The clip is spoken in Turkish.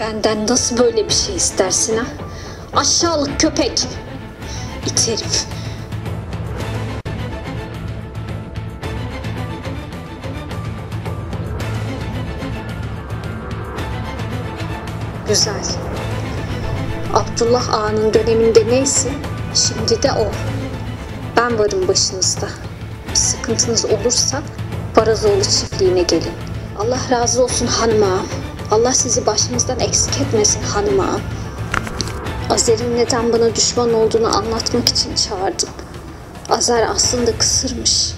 Benden nasıl böyle bir şey istersin ha? Aşağılık köpek. İt herif. Güzel. Abdullah Ağa'nın döneminde neyse şimdi de o. Ben varım başınızda. Bir sıkıntınız olursa Barazoğlu çiftliğine gelin. Allah razı olsun hanım ağam. Allah sizi başımızdan eksik etmesin hanım ağam. Azer'in neden bana düşman olduğunu anlatmak için çağırdım. Azer aslında kısırmış.